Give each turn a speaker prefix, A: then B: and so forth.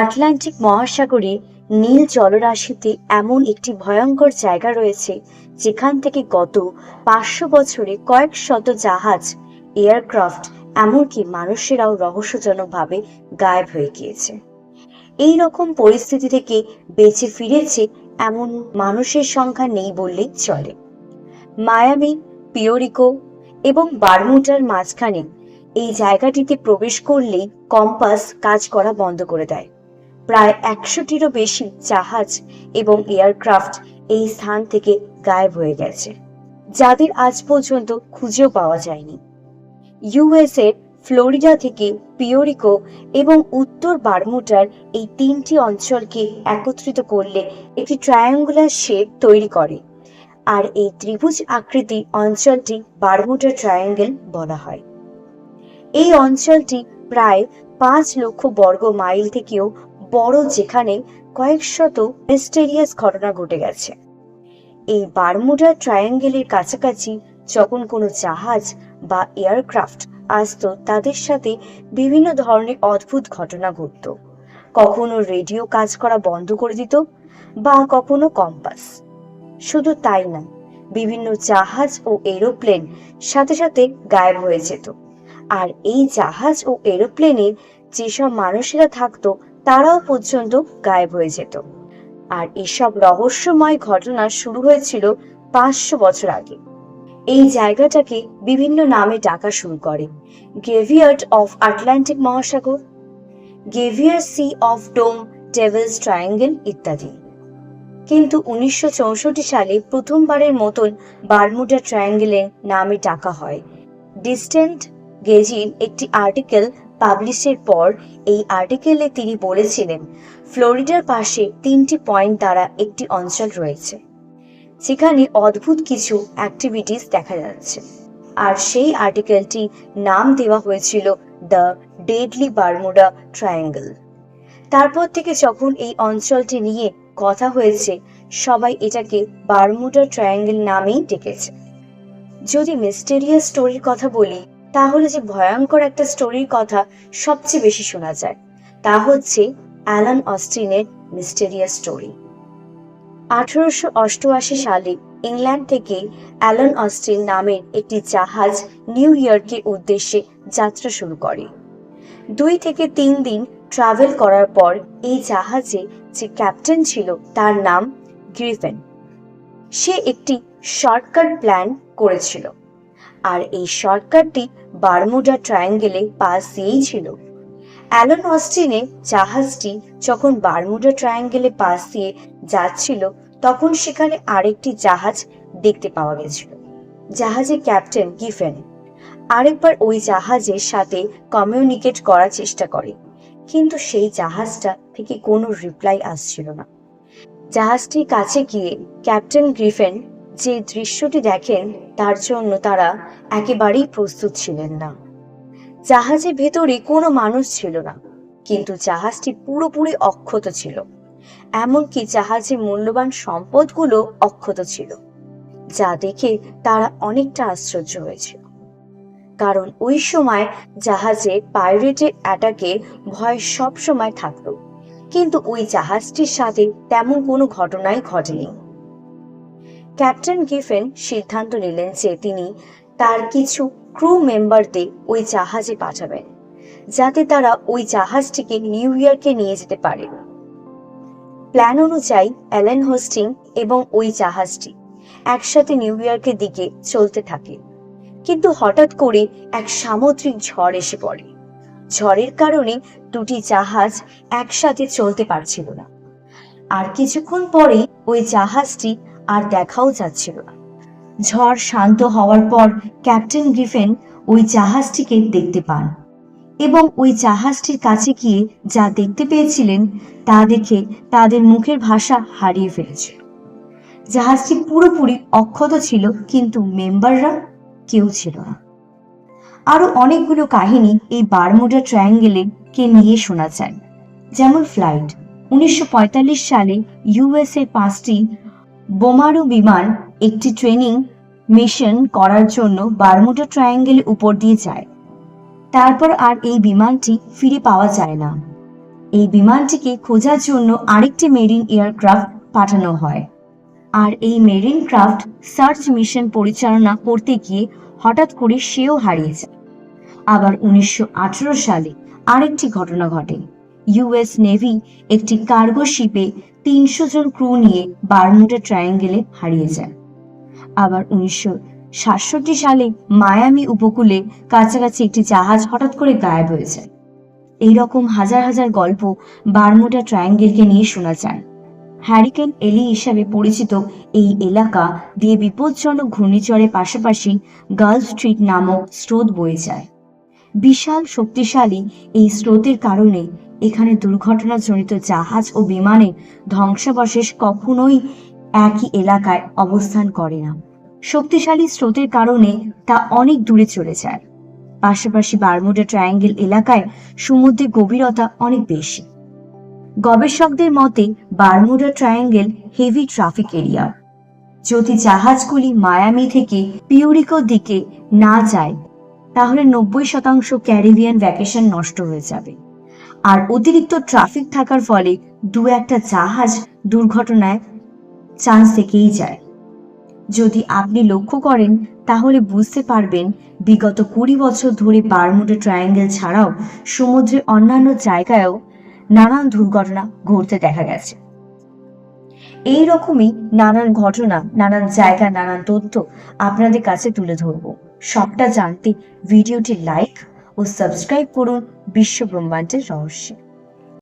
A: Atlantic মহাসাগরে নীল জলরাশিতে এমন একটি ভয়ঙ্কর জায়গা রয়েছে, যেখান থেকে গত পাঁচশো বছরে কয়েক শত জাহাজ, এয়ারক্রাফট, এমনকি মানুষেরাও রহস্যজনকভাবে গায়েব হয়ে গিয়েছে। এই রকম পরিস্থিতি থেকে বেঁচে ফিরেছে এমন মানুষের সংখ্যা নেই বললেই চলে। মায়ামি, পিওরিকো এবং বারমুটার মাঝখানে এই জায়গাটিতে প্রবেশ করলেই কম্পাস কাজ করা বন্ধ করে দেয়। প্রায় একশোটিরও বেশি জাহাজ এবং এয়ারক্রাফট এই স্থান থেকে গায়েব হয়ে গেছে। যাদের আজ পর্যন্ত খুঁজেও পাওয়া যায়নি। ইউএস এর ফ্লোরিডা থেকে পিওরিকো এবং উত্তর বারমুটার এই তিনটি অঞ্চলকে একত্রিত করলে একটি ট্রায়াঙ্গুলার শেপ তৈরি করে। আর এই ত্রিভুজ আকৃতি অঞ্চলটি বারমুডা ট্রায়াঙ্গেল বলা হয়। এই অঞ্চলটি প্রায় পাঁচ লক্ষ বর্গ মাইল থেকেও বড় যেখানে কয়েক শত মিস্টেরিয়াস ঘটনা ঘটে গেছে। এই বারমুডা ট্রায়াঙ্গেলের কাছাকাছি যখন কোনো জাহাজ বা এয়ারক্রাফট আসতো, তাদের সাথে বিভিন্ন ধরনের অদ্ভুত ঘটনা ঘটতো। কখনো রেডিও কাজ করা বন্ধ করে দিত বা কখনো কম্পাস শুধু তাই না, বিভিন্ন জাহাজ ও এরোপ্লেন সাথে সাথে গায়েব হয়ে যেত। আর এই জাহাজ ও এরোপ্লেনে যেসব মানুষেরা থাকতো তারাও পর্যন্ত গায়েব হয়ে যেত। আর এসব রহস্যময় ঘটনা শুরু হয়েছিল পাঁচশো বছর আগে। এই জায়গাটাকে বিভিন্ন নামে ডাকা শুরু করে। গ্রেভিয়ার্ড অফ আটলান্টিক মহাসাগর graveyard sea of doom Devil's Triangle ইত্যাদি। কিন্তু উনিশশো চৌষট্টি সালে প্রথমবারের মতন বারমুডা ট্রায়াঙ্গেলের নামে ডাকা হয়। ডিস্টেন্ট গেজির একটি আর্টিকেল পাবলিশের পর এই আর্টিকেলে তিনি বলেছিলেন ফ্লোরিডার পাশে তিনটি পয়েন্ট দ্বারা একটি অঞ্চল রয়েছে। সেখানে অদ্ভুত কিছু অ্যাক্টিভিটিস দেখা যাচ্ছে। আর সেই আর্টিকেলটি নাম দেওয়া হয়েছিল দ্য ডেডলি বারমুডা ট্রায়াঙ্গেল তারপর থেকে যখন এই অঞ্চলটি নিয়ে কথা হয়েছে, সবাই এটাকে বারমুডা ট্রায়াঙ্গেল নামেই ডেকেছে। যদি মিস্টেরিয়াস স্টোরির কথা বলি তাহলে যে ভয়ঙ্কর একটা স্টোরির কথা সবচেয়ে বেশি শোনা যায়, তা হচ্ছে অ্যালান অস্টিনের মিস্টেরিয়াস স্টোরি আঠারোশো অষ্টআশি সালে ইংল্যান্ড থেকে অ্যালান অস্টিন নামের একটি জাহাজ নিউ ইয়র্কের উদ্দেশ্যে যাত্রা শুরু করে। দুই থেকে তিন দিন ট্রাভেল করার পর এই জাহাজে যে ক্যাপ্টেন ছিল তার নাম গ্রিফেন সে একটি শর্টকাট প্ল্যান করেছিল। আর এই শর্টকাটটি বারমুডা ট্রায়াঙ্গেলে পাশ দিয়েই ছিল। অ্যালন অস্টিনে জাহাজটি যখন বারমুডা ট্রায়াঙ্গেলে পাশ দিয়ে যাচ্ছিল, তখন সেখানে আরেকটি জাহাজ দেখতে পাওয়া গেছিল, জাহাজের ক্যাপ্টেন গিফেন। আরেকবার ওই জাহাজের সাথে কমিউনিকেট করার চেষ্টা করে, কিন্তু সেই জাহাজটা থেকে কোনো রিপ্লাই আসছিল না। জাহাজটির কাছে গিয়ে ক্যাপ্টেন গ্রিফেন যে দৃশ্যটি দেখেন, তার জন্য তারা একেবারেই প্রস্তুত ছিলেন না। জাহাজের ভেতরে কোনো মানুষ ছিল না, কিন্তু জাহাজটি পুরোপুরি অক্ষত ছিল, এমনকি জাহাজের মূল্যবান সম্পদগুলো অক্ষত ছিল, যা দেখে তারা অনেকটা আশ্চর্য হয়েছিল। কারণ ওই সময় জাহাজে পাইরেটের অ্যাটাকে ভয় সব সময় থাকতো, কিন্তু ওই জাহাজটির সাথে তেমন কোনো ঘটনাই ঘটেনি। ক্যাপ্টেন গিফেন সিদ্ধান্ত নিলেন যে তিনি তার কিছু ক্রু মেম্বারদের ওই জাহাজে পাঠাবেন, যাতে তারা ওই জাহাজটিকে নিউ ইয়র্কে নিয়ে যেতে পারে। প্ল্যান অনুযায়ী অ্যালেন হোস্টিং এবং ওই জাহাজটি একসাথে নিউ ইয়র্কের দিকে চলতে থাকে। কিন্তু হঠাৎ করে এক সামুদ্রিক ঝড় এসে পড়ে। ঝড়ের কারণে দুটি জাহাজ একসাথে চলতে পারছিল না। আর কিছুক্ষণ পরেই ওই জাহাজটি আর দেখাও যাচ্ছিল না। ঝড় শান্ত হওয়ার পর ক্যাপ্টেন গ্রিফেন ওই জাহাজটিকে দেখতে পান এবং ওই জাহাজটির কাছে গিয়ে যা দেখতে পেয়েছিলেন তা দেখে তাদের মুখের ভাষা হারিয়ে ফেলেছিল জাহাজটি পুরোপুরি অক্ষত ছিল, কিন্তু মেম্বাররা কেউ ছিল না। আরও অনেকগুলো কাহিনী এই বারমুডা ট্রায়াঙ্গেলে কে নিয়ে শোনা যায়, যেমন ফ্লাইট। উনিশশো পঁয়তাল্লিশ সালে ইউএস এর পাঁচটি বোমারু বিমান একটি ট্রেনিং মিশন করার জন্য বারমুডা ট্রায়াঙ্গেল উপর দিয়ে যায়। তারপর আর এই বিমানটি ফিরে পাওয়া যায় না। এই বিমানটিকে খোঁজার জন্য আরেকটি মেরিন এয়ারক্রাফট পাঠানো হয়। আর এই মেরিন ক্রাফট সার্চ মিশন পরিচালনা করতে গিয়ে হঠাৎ করে সেও হারিয়ে যায়। আবার উনিশশো আঠারো সালে আরেকটি ঘটনা ঘটে। ইউএস নেভি একটি কার্গো শিপে তিনশো জন ক্রু নিয়ে বারমুডা ট্রায়াঙ্গেলে হারিয়ে যায়। আবার উনিশশো সাতষট্টি সালে মায়ামি উপকূলে কাছাকাছি একটি জাহাজ হঠাৎ করে গায়েব হয়ে যায়। এইরকম হাজার হাজার গল্প বারমুডা ট্রায়াঙ্গেলকে নিয়ে শোনা যায়। হ্যারিকেন এলি হিসাবে পরিচিত এই এলাকা দিয়ে বিপজ্জনক ঘূর্ণিঝড়ের পাশাপাশি গার্ল স্ট্রিট নামক স্রোত বয়ে যায়। বিশাল শক্তিশালী এই স্রোতের কারণে এখানে দুর্ঘটনা দুর্ঘটনাজনিত জাহাজ ও বিমানে ধ্বংসাবশেষ কখনোই একই এলাকায় অবস্থান করে না। শক্তিশালী স্রোতের কারণে তা অনেক দূরে চলে যায়। পাশাপাশি বারমুডা ট্রায়াঙ্গেল এলাকায় সমুদ্রের গভীরতা অনেক বেশি। গবেষকদের মতে, Bermuda Triangle heavy traffic area. যদি জাহাজগুলি মায়ামি থেকে পিউরিকোর দিকে না যায়, তাহলে নব্বই শতাংশ ক্যারিবিয়ান ভ্যাকেশন নষ্ট হয়ে যাবে। আর অতিরিক্ত ট্রাফিক থাকার ফলে দু একটা জাহাজ দুর্ঘটনায় চান্স থেকেই যায়। যদি আপনি লক্ষ্য করেন, তাহলে বুঝতে পারবেন বিগত কুড়ি বছর ধরে বারমুডা ট্রায়াঙ্গেল ছাড়াও সমুদ্রের অন্যান্য জায়গায়ও নানান দুর্ঘটনা ঘটতে দেখা গেছে। এই রকমই নানান ঘটনা, নানান জায়গা, নানান তথ্য আপনাদের কাছে তুলে ধরবো। সবটা জানতে ভিডিওটি লাইক ও সাবস্ক্রাইব করুন বিশ্ব ব্রহ্মাণ্ডের রহস্যে।